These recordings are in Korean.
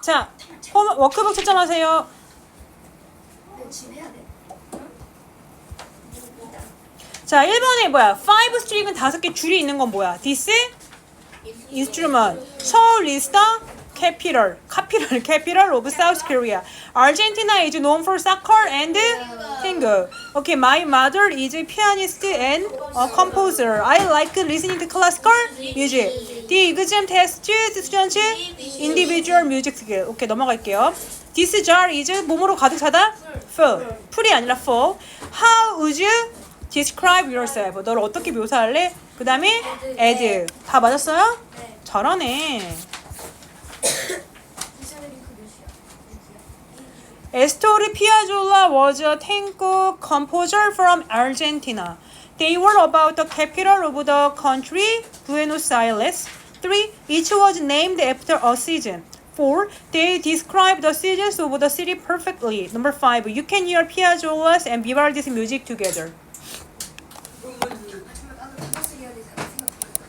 자, 홈, 워크북 채점하세요. 자, 1번에 뭐야? 5 string은 다섯 개 줄이 있는 건 뭐야? This instrument. Is the capital. capital, capital of South Korea. Argentina is known for soccer and tango. Okay, my mother is a pianist and a composer. I like listening to classical music. The exam test students individual music skill. 오케이, 넘어갈게요. This jar is 몸으로 가득 차다? Full. 풀이 아니라 full. How would you describe yourself? 너를 어떻게 묘사할래? 그 다음에 add. 다 맞았어요? 네. 잘하네. 이사들이 그 몇이야? Astor Piazzolla was a tango composer from Argentina. They were about the capital of the country, Buenos Aires. 3. Each was named after a season. 4. They describe the seasons of the city perfectly. Number 5. You can hear Piazzolla's and Vivaldi's music together. 마지막 나도 다섯 해야 되잖아 생각보다.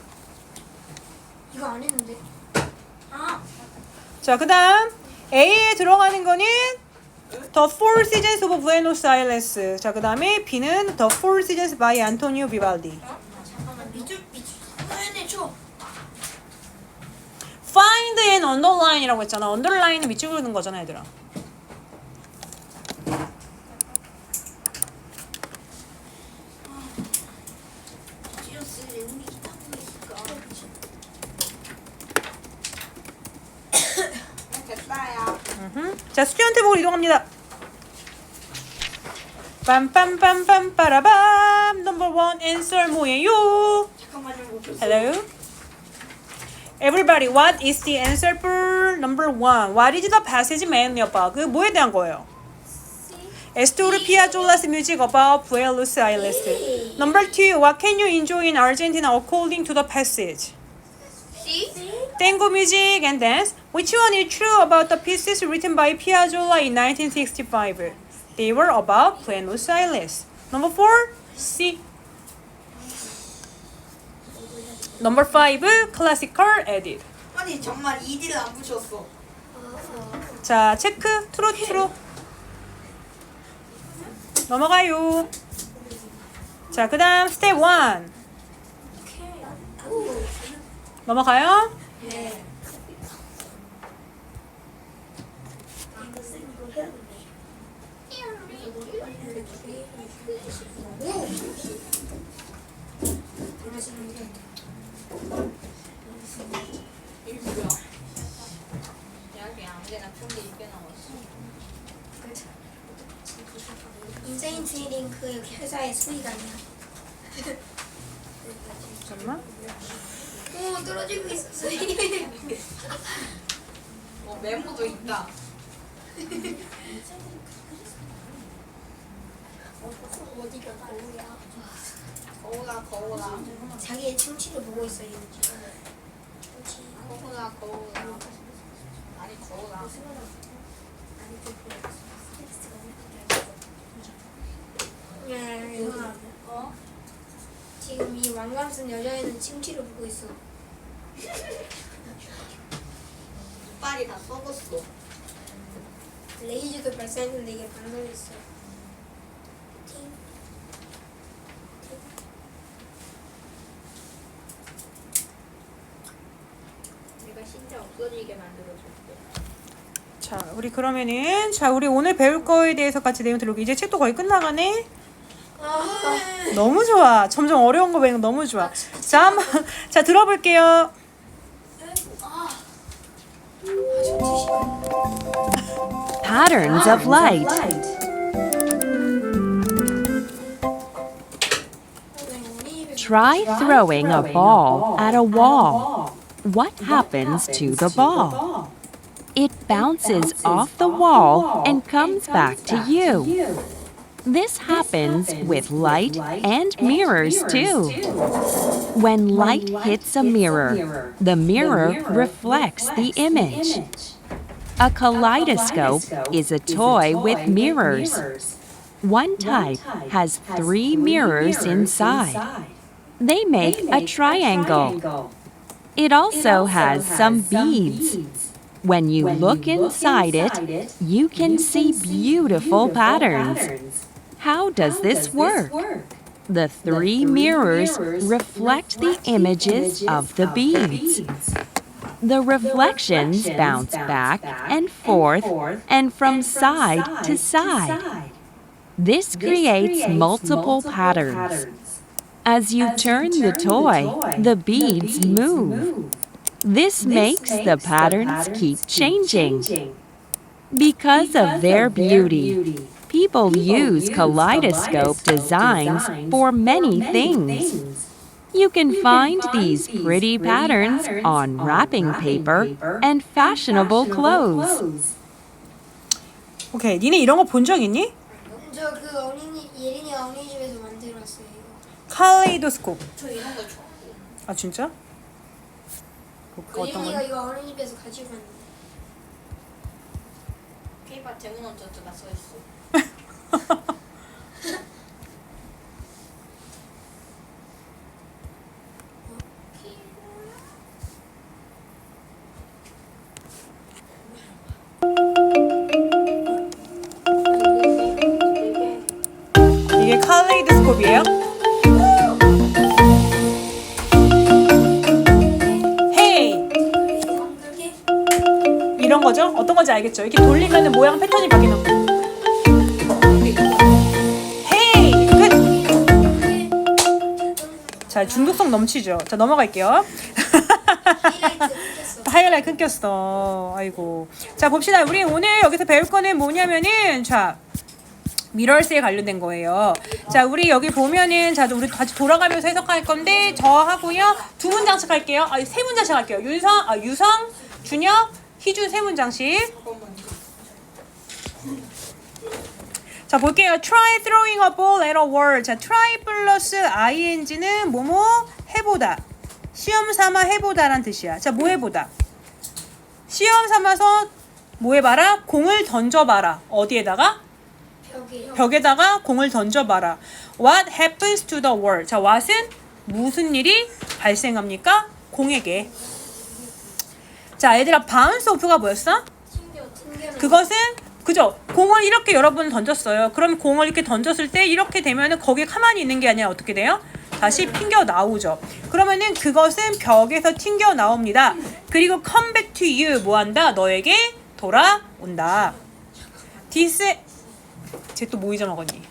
이거 안 했는데. 아. 자, 그 다음 A에 들어가는 거는 The Four Seasons of Buenos Aires. 자, 그 다음에 B는 The Four Seasons by Antonio Vivaldi. 어? 잠깐만 미주 미주. 왜내 줘? Find and underline이라고 했잖아. underline은 밑줄 그는 거잖아, 얘들아. 지어스 레몬이 기타 보니까. 됐어요. 음흠. 자, 스튜던트 보고 이동합니다. 빰빰빰빰 빠라밤 넘버 원 answer 뭐예요? 잠깐만 좀 못. Hello. Everybody, what is the answer for number one? What is the passage mainly about? 그 뭐에 대한 거예요? Estor Piazzolla's music about Buenos Aires. Number two, what can you enjoy in Argentina according to the passage? Tango music and dance. Which one is true about the pieces written by Piazzolla in 1965? They were about Buenos Aires. Number four, C. Number five, classical edit. 아니 정말 이디를 안 붙였어. 자, 체크, 트루. 넘어가요. 자, 그 다음, 스텝 1. 넘어가요. 네. 이게 뭐야? 여기 아무데나 푼게 이게 나왔어. 인세인 트레이딩 그 회사의 수익 아니야? 잠깐만. 오 떨어지고 있어. 어 메모도 있다. 거울아 거울아 자기의 충치를 보고 있어 이 거울아 거울아. 아니 거울아. 어? 지금 이 왕관 쓴 여자애는 충치를 보고 있어. 빨이 다 썩었어. 레이저도 발사했는데 이게 방송했어. 내가 진짜 없어지게 만들어줄게. 자, 우리 그러면은, 자, 우리 오늘 배울 거에 대해서 같이 내용 들어오고, 이제 책도 거의 끝나가네? 너무 좋아. 점점 어려운 거 배우는 거 너무 좋아. 자, 한번, 자, 들어볼게요. Patterns of light. Try throwing a ball at a wall. What happens to the ball? It bounces off the wall and comes back to you. This happens with light and mirrors too. When light hits a mirror, the mirror reflects the image. A kaleidoscope is a toy with mirrors. One type has three mirrors inside. They make a triangle. It also has some beads. When you look inside it, you can see beautiful patterns. How does this work? The three mirrors reflect the images of the beads. The reflections bounce back and forth and from side to side. This creates multiple patterns. As you turn the toy, the beads move. This makes the patterns keep changing. Because of their beauty, people use kaleidoscope designs for many things. You can find these pretty patterns on wrapping paper and fashionable clothes. 오케이. 니네 이런 거 본 적 있니? 저 그 어린이 예린이가 어린이집에서 만들었어요 이거. 칼레이도스코프. 저 이런 거 좋아하고. 아 진짜? 그, 그 어떤 거? 이거 어린이집에서 가지고 왔는데. 페이퍼 대문 어쩌다 써있어. 알겠죠? 이렇게 돌리면 모양 패턴이 바뀌는 거. 헤이 끝. 자 중독성 넘치죠. 자 넘어갈게요. 하이라이트 끊겼어. 아이고. 자 봅시다. 우리 오늘 여기서 배울 거는 뭐냐면은 자 미러스에 관련된 거예요. 자 우리 여기 보면은 자 우리 다시 돌아가면서 해석할 건데 저 하고요 두 문장씩 할게요. 아니 세 문장씩 할게요. 윤성, 아 유성, 준혁, 희준 세 문장씩. 자 볼게요. Try throwing a ball at a wall. 자 try 플러스 ing는 뭐뭐 해보다. 시험 삼아 해보다란 뜻이야. 자 뭐 해보다. 시험 삼아서 뭐 해봐라? 공을 던져봐라. 어디에다가? 벽에 벽에다가 공을 던져봐라. What happens to the wall? 자, what은 무슨 일이 발생합니까? 공에게. 자, 얘들아, bounce off가 뭐였어? 그것은 그죠? 공을 이렇게 여러분 던졌어요. 그럼 공을 이렇게 던졌을 때 이렇게 되면은 거기에 가만히 있는 게 아니라 어떻게 돼요? 다시 튕겨 나오죠. 그러면은 그것은 벽에서 튕겨 나옵니다. 그리고 back to you 뭐 한다? 너에게 돌아온다. this 쟤또 뭐 잊어먹었니?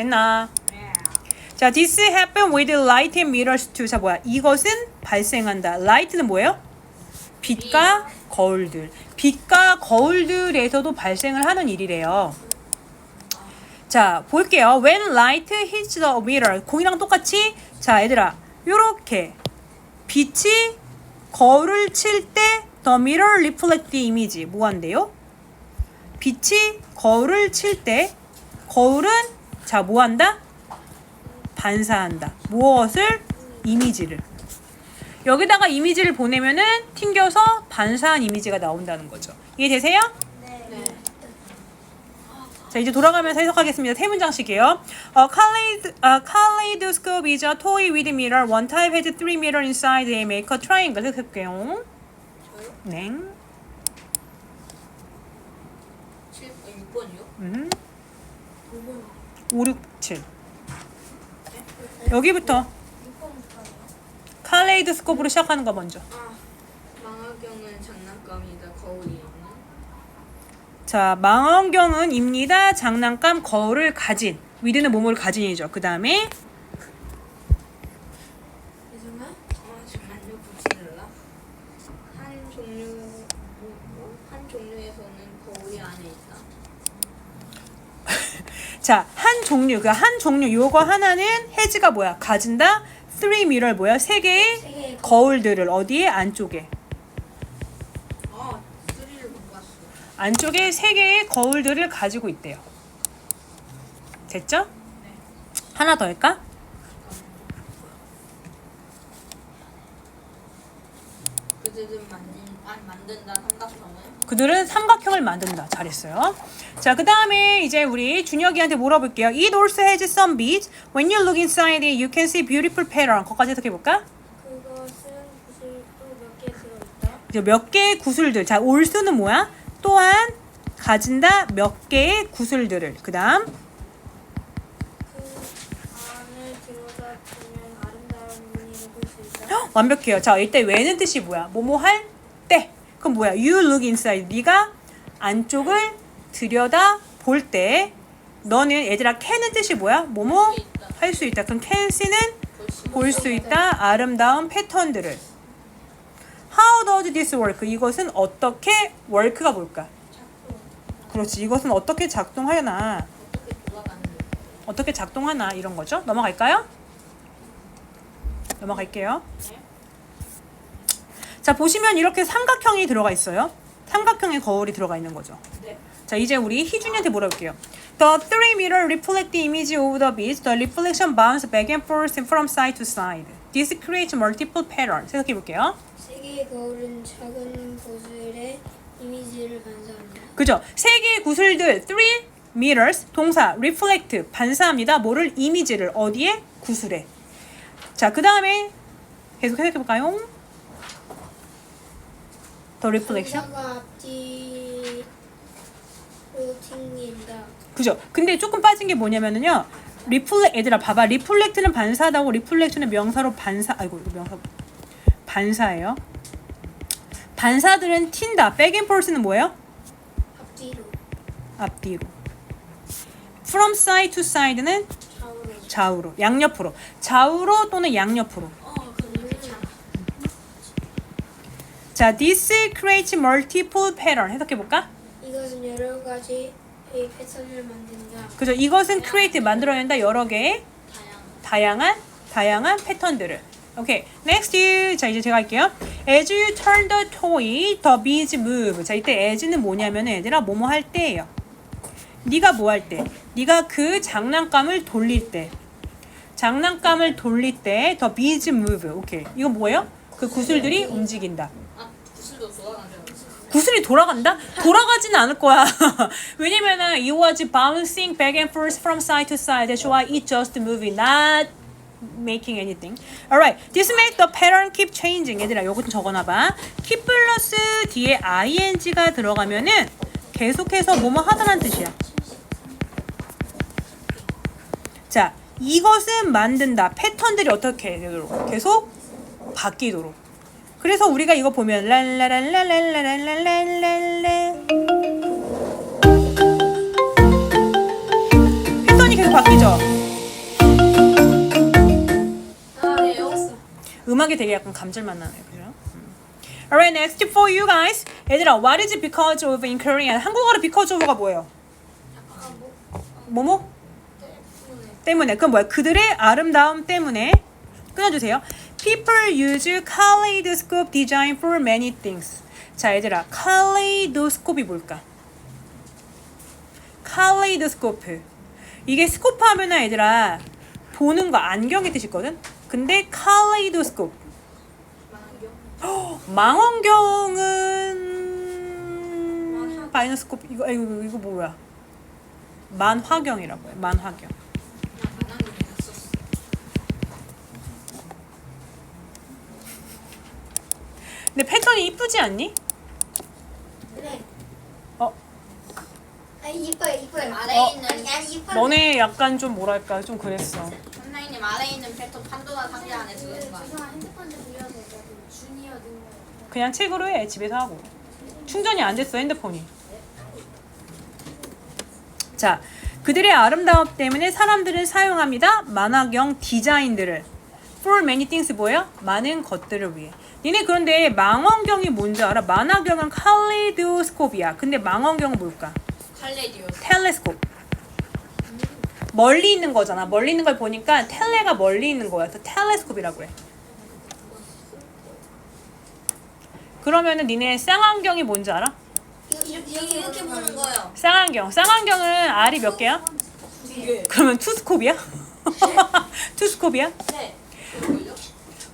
됐나? 자, this happen with light and mirrors too. 자, 뭐야? 이것은 발생한다. light는 뭐예요? 빛과 거울들. 빛과 거울들에서도 발생을 하는 일이래요. 자, 볼게요. When light hits the mirror. 공이랑 똑같이 자, 얘들아. 요렇게 빛이 거울을 칠 때 the mirror reflect the image 뭐 한대요? 빛이 거울을 칠 때 거울은 자, 뭐 한다? 반사한다. 무엇을? 이미지를. 여기다가 이미지를 보내면은 튕겨서 반사한 이미지가 나온다는 거죠. 이해되세요? 네. 자 이제 돌아가면서 해석하겠습니다. 세 문장씩이에요. A kaleid, a kaleidoscope is a toy with mirror. One type has three mirror inside. They make a triangle. 해석할게요. 네. 7, 6번이요? 음. 5, 6, 7. 여기부터 칼레이도스코프로 시작하는 거 먼저. 망화경은 장난감이다. 거울이 있는. 자, 망원경은 입니다. 장난감 거울을 가진. 위드는 몸을 가진이죠. 그 다음에 자, 한 종류, 그 한 종류 요거 하나는 해지가 뭐야? 가진다. three mirror 뭐야? 세 개의 세 거울들을 어디에 안쪽에 아, 쓰리를 못 봤어. 안쪽에 세 개의 거울들을 가지고 있대요. 됐죠? 하나 더 할까? 그들은 만 만든다 삼각형을. 그들은 삼각형을 만든다. 잘했어요. 자, 그 다음에 이제 우리 준혁이한테 물어볼게요. It also has some beads. When you look inside it, you can see beautiful pattern. 거기까지 해석해 볼까? 그것은 구슬 또몇 개 들어있다. 이제 몇 개의 구슬들. 자, 올수는 뭐야? 또한 가진다 몇 개의 구슬들을. 그 다음 그 안을 들여다 보면 아름다운 무늬를 볼 수 있다. 완벽해요. 자, 이때 왜는 뜻이 뭐야? 뭐뭐 할 때. 그럼 뭐야? You look inside. 네가 안쪽을 들여다 볼 때. 너는 얘들아 can은 뜻이 뭐야? 뭐뭐 할 수 있다. 그럼 can 씨는 볼 수 있다. 아름다운 패턴들을. How does this work? 이것은 어떻게 work가 뭘까? 그렇지. 이것은 어떻게 작동하나? 어떻게 작동하나 이런 거죠. 넘어갈까요? 넘어갈게요. 자 보시면 이렇게 삼각형이 들어가 있어요. 삼각형의 거울이 들어가 있는 거죠. 네. 자 이제 우리 희준이한테 물어볼게요. The three mirror reflect the image of the beads. The reflection bounce back and forth from side to side. This creates multiple patterns. 생각해 볼게요. 세 개의 거울은 작은 구슬의 이미지를 반사합니다. 그죠? 세 개의 구슬들 three mirrors 동사 reflect 반사합니다. 뭐를 이미지를 어디에 구슬에. 자, 그 다음에 계속 해석해 볼까요? 앞뒤로 튕긴다. 그죠? 근데 조금 빠진 게 뭐냐면은요. 리플렉 얘들아 봐봐. 리플렉트는 반사다고 리플렉트는 명사로 반사 아이고 이거 명사 반사예요. 반사들은 튄다. 백앤폴스는 뭐예요? 앞뒤로 앞뒤로. From side to side는 좌우로. 좌우로, 양옆으로. 좌우로 또는 양옆으로. 어 그럼 괜찮아. 자, this creates multiple pattern. 해석해 볼까? 이것은 여러 가지의 패턴을 만든다. 그죠? 이것은 create 만들어낸다 여러 개의 다양. 다양한 다양한 패턴들을. 오케이. next. 자, 이제 제가 할게요. as you turn the toy, the beads move. 자, 이때 as는 뭐냐면 얘들아 뭐뭐 할 때예요. 네가 뭐 할 때? 네가 그 장난감을 돌릴 때. 장난감을 돌릴 때 the beads move. 오케이. 이거 뭐예요? 그 구슬들이 움직인다. 아 구슬이 돌아간다? 돌아가지는 않을 거야. 왜냐면은 it was bouncing back and forth from side to side. That's why it just moving, not making anything. Alright, this makes the pattern keep changing. 얘들아, 요거 좀 적어놔봐. keep 플러스 뒤에 ing가 들어가면은 계속해서 뭐뭐 하다는 뜻이야. 자, 이것은 만든다. 패턴들이 어떻게 되도록 계속 바뀌도록. 그래서 우리가 이거 보면 랄라랄라랄라랄라랄라 패턴이 계속 바뀌죠. 음악이 되게 약간 감질맛 나네요. 그죠? 음. Alright, next for you guys. 얘들아, what is because of in Korean? 한국어로 because of가 뭐예요? 뭐뭐? 때문에. 그건 뭐야? 그들의 아름다움 때문에. 끊어주세요. People use kaleidoscope design for many things. 자, 얘들아, kaleidoscope이 뭘까? kaleidoscope. 이게 스코프 하면은 얘들아, 보는 거 안경의 뜻이거든? 근데 kaleidoscope. 망원경. 망원경은 바이너스코프 이거 아, 이거 이거 뭐야? 만화경이라고 해. 만화경. 근데 패턴이 이쁘지 않니? 그래. 어, 아니 이뻐요 이뻐요. 아래에 어. 있는 아니 이뻐. 너네 약간 좀 뭐랄까 좀 그랬어. 선생님 아래에 있는 패턴 판도라 상자 안에 들어있는 거? 죄송한 핸드폰 좀 빌려도 될까요? 주니어 등. 그냥 책으로 해 집에서 하고. 충전이 안 됐어 핸드폰이. 자, 그들의 아름다움 때문에 사람들은 사용합니다. 만화경 디자인들을. For many things 뭐예요? 많은 것들을 위해. 니네 그런데 망원경이 뭔지 알아? 만화경은 칼리도스코프야. 근데 망원경은 뭘까? 칼레디오. 텔레스콥. 멀리 있는 거잖아. 멀리 있는 걸 보니까 텔레가 멀리 있는 거야. 그래서 텔레스콥이라고 해. 그러면은 니네 쌍안경이 뭔지 알아? 이렇게 이렇게 보는 거예요. 쌍안경. 쌍안경은 알이 몇 개야? 두 개. 그러면 투스콥이야? 투스콥이야? 네.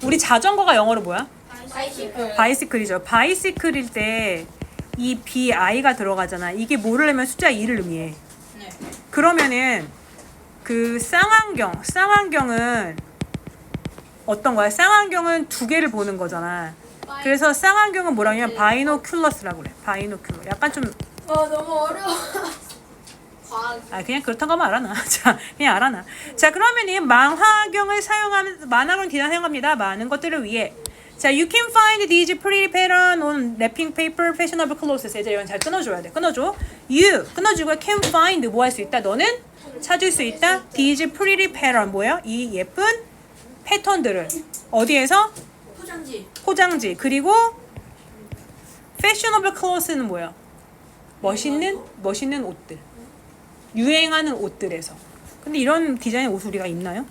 우리 자전거가 영어로 뭐야? 바이시클. 바이시클이죠. 바이시클일 때 이 bi가 들어가잖아. 이게 뭐를 하면 숫자 2를 의미해. 네. 그러면은 그 쌍안경, 쌍안경은 어떤 거야? 쌍안경은 두 개를 보는 거잖아. 그래서 쌍안경은 뭐라고 하냐면 바이노큘러스라고 그래. 바이노큘러. 약간 좀아 너무 어려워. 아 그냥 그렇다고 하면 알아놔. 자 그냥 알아놔. 자 그러면은 망화경을 사용하면 만화경 디자인 사용합니다. 많은 것들을 위해. 자, you can find these pretty pattern on wrapping paper, fashionable clothes. 얘들 이건 잘 끊어줘야 돼. 끊어줘. You 끊어주고 can find 뭐 할 수 있다. 너는 찾을 수 있다. these pretty pattern 뭐예요? 이 예쁜 패턴들을 어디에서 포장지. 포장지 그리고 fashionable clothes는 뭐야? 멋있는 멋있는 옷들. 유행하는 옷들에서. 근데 이런 디자인 옷 우리가 입나요?